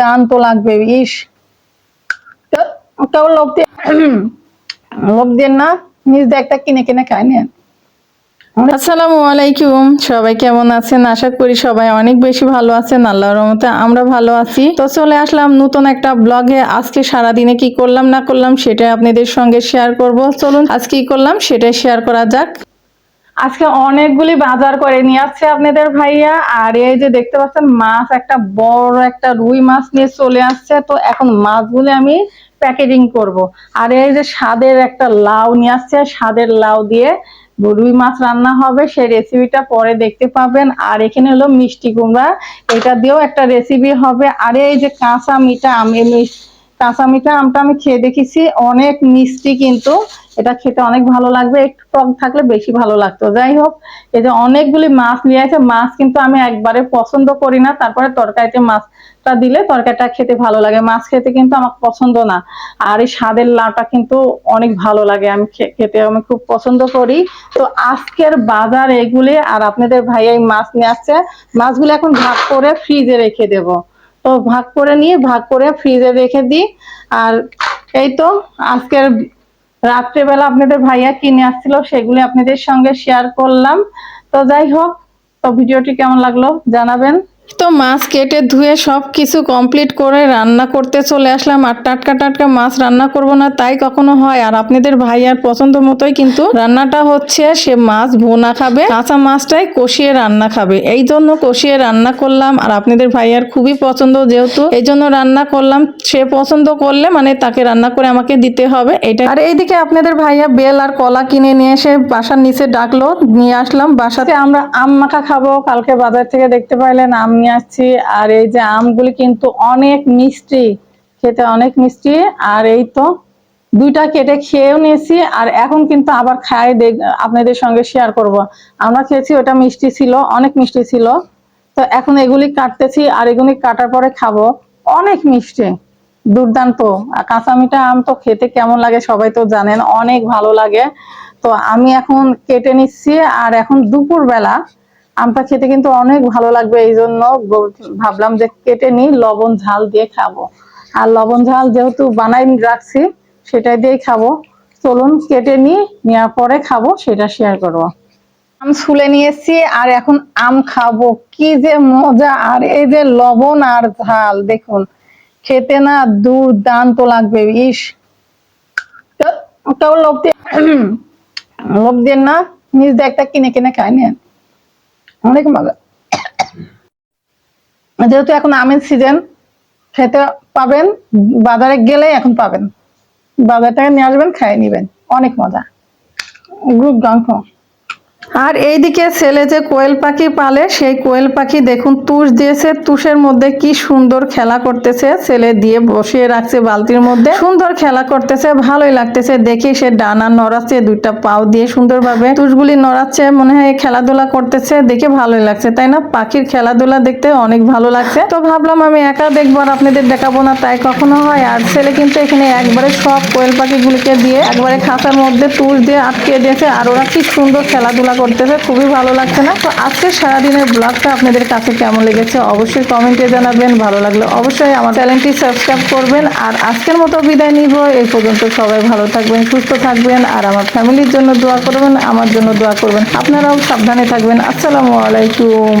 দান তো লাগবে, ইস। কেউ লোক দিয়ে লোক দিয়ে না, নিজ একটা কিনে কিনে খাই নেন। আসসালামু আলাইকুম, সবাই কেমন আছেন? আশা করি সবাই অনেক বেশি ভালো আছেন, আল্লাহর রহমতে আমরা ভালো আছি। তো চলে আসলাম নতুন একটা ব্লগে, আজকে সারা দিনে কি করলাম না করলাম সেটা আপনাদের সঙ্গে শেয়ার করব। চলুন আজ কি করলাম সেটাই শেয়ার করা যাক। আজকে অনেকগুলি বাজার করে নিয়ে আসছে আপনাদের ভাইয়া। আর এই যে দেখতে পাচ্ছেন, মাছ, একটা বড় একটা রুই মাছ নিয়ে চলে আসছে। তো এখন মাছগুলি আমি প্যাকেজিং করব। আর এই যে স্বাদের একটা লাউ নিয়ে আসছে, স্বাদের লাউ দিয়ে রুই মাছ রান্না হবে। সেই রেসিপিটা পরে দেখতে পাবেন। আর এখানে হলো মিষ্টি কুমড়া। এটা দিয়েও একটা রেসিপি হবে। আর এই যে কাঁচা মিঠা আমি কাঁচা মিঠা আমটা আমি খেয়ে দেখেছি। অনেক মিষ্টি কিন্তু। এটা খেতে অনেক ভালো লাগবে। একটু টক থাকলে বেশি ভালো লাগতো। যাই হোক, এই যে অনেকগুলি মাছ নিয়ে আছে মাছ কিন্তু আমি একবারে পছন্দ করি না। তারপরে তরকারিতে মাছটা দিলে তরকারিটা খেতে ভালো লাগে। মাছ খেতে কিন্তু আমার পছন্দ না। আর এই স্বাদের লাউটা কিন্তু অনেক ভালো লাগে। আমি খেতে আমি খুব পছন্দ করি। তো আজকের বাজার এগুলি। আর আপনাদের ভাই এই মাছ নিয়ে আসছে। মাছগুলো এখন ভাগ করে ফ্রিজে রেখে দেবো। তো ভাগ করে নিয়ে, ভাগ করে ফ্রিজে রেখে দিই। আর এই তো আজকের রাত্রেবেলা আপনাদের ভাইয়া কিনে আসছিল, সেগুলি আপনাদের সঙ্গে শেয়ার করলাম। তো যাই হোক, তো ভিডিওটি কেমন লাগল জানাবেন। তো মাছ কেটে ধুয়ে সব কিছু কমপ্লিট করে রান্না করতে চলে আসলাম আর টাটকা টাটকা মাছ রান্না করব না, তাই কখনো হয়। আর আপনাদের ভাইয়ার পছন্দ মতোই কিন্তু রান্নাটা হচ্ছে, সে মাছ ভুনা খাবে, কাঁচা মাছটাই কষিয়ে রান্না খাবে। এই জন্য কষিয়ে রান্না করলাম আর আপনাদের ভাইয়ার খুবই পছন্দ যেহেতু, এই জন্য রান্না করলাম। সে পছন্দ করলে মানে তাকে রান্না করে আমাকে দিতে হবে। এটা আর এইদিকে আপনাদের ভাইয়া বেল আর কলা কিনে নিয়ে এসে বাসার নিচে ডাকলো, নিয়ে আসলাম। বাসাতে আমরা আম মাখা খাব, কালকে বাজার থেকে দেখতে পাইলেন আম নিয়ে আসছি। আর এই যে আমগুলি কিন্তু অনেক মিষ্টি, খেতে অনেক মিষ্টি। আর এই তো দুইটা কেটে খেয়েও নিয়েছি, আর এখন কিন্তু আবার খাই আপনাদের সঙ্গে শেয়ার করব। আমরা খেয়েছি, ওটা মিষ্টি ছিল, অনেক মিষ্টি ছিল। তো এখন এগুলি কাটতেছি, আর এগুলি কাটার পরে খাব। অনেক মিষ্টি, দুর্দান্ত। আর কাঁচা মিঠা আম তো খেতে কেমন লাগে সবাই তো জানেন, অনেক ভালো লাগে। তো আমি এখন কেটে নিচ্ছি, আর এখন দুপুর বেলা আমটা খেতে কিন্তু অনেক ভালো লাগবে এই জন্য ভাবলাম যে কেটে নিই, লবণ ঝাল দিয়ে খাব। আর লবণ ঝাল যেহেতু বানাই রাখছি, সেটাই দিয়েই খাব। চলুন কেটে নিই, নেওয়ার পরে খাব, সেটা শেয়ার করব। আম ছুলে নিয়ে এসেছি, আর এখন আম খাব। কি যে মজা, আর এই যে লবণ আর ঝাল, দেখুন। খেতে না দুর্দান্ত লাগবে, ইস। কেউ- লোভ দিয়ে লোভ দিয়ে না, নিজ একটা কিনে কিনে খাই, নেন। অনেক মজা যেহেতু এখন আমের সিজন খেতে পাবেন, বাজারে গেলে এখন পাবেন। বাজার থেকে নিয়ে আসবেন খাই নিবেন। অনেক মজা। গ্রুপ গাঙ্ক আর এইদিকে ছেলে যে কোয়েল পাখি পালে, সেই কোয়েল পাখি দেখুন, তুষ দিয়েছে। তুষের মধ্যে কি সুন্দর খেলা করতেছে ছেলে দিয়ে বসিয়ে রাখছে বালতির মধ্যে। সুন্দর খেলা করতেছে, ভালোই লাগতেছে। দেখে সে ডানা নড়াচ্ছে, দুইটা পাও দিয়ে সুন্দরভাবে তুষগুলি নড়াচ্ছে, মনে হয় খেলাধুলা করতেছে। দেখে ভালোই লাগছে, তাই না? পাখির খেলাধুলা দেখতে অনেক ভালো লাগছে। তো ভাবলাম আমি একা দেখব আর আপনাদের দেখাবো না, তাই কখনো হয়। আর ছেলে কিন্তু এখানে একবারে সব কোয়েল পাখিগুলিকে দিয়ে একবারে খাঁচার মধ্যে তুষ দিয়ে আটকে দিয়েছে। আর ওরা কি সুন্দর খেলাধুলা করতেছে, খুবই ভালো লাগছে না। তো আজকে সারাদিনের ব্লগটা আপনাদের কাছে কেমন লেগেছে অবশ্যই কমেন্টে জানাবেন, ভালো লাগলে অবশ্যই আমার চ্যানেলটি সাবস্ক্রাইব করবেন। আর আজকের মতো বিদায় নিব, এই পর্যন্ত সবাই ভালো থাকবেন, সুস্থ থাকবেন, আর আমার ফ্যামিলির জন্য দোয়া করবেন, আমার জন্য দোয়া করবেন। আপনারাও সাবধানে থাকবেন। আসসালামু আলাইকুম।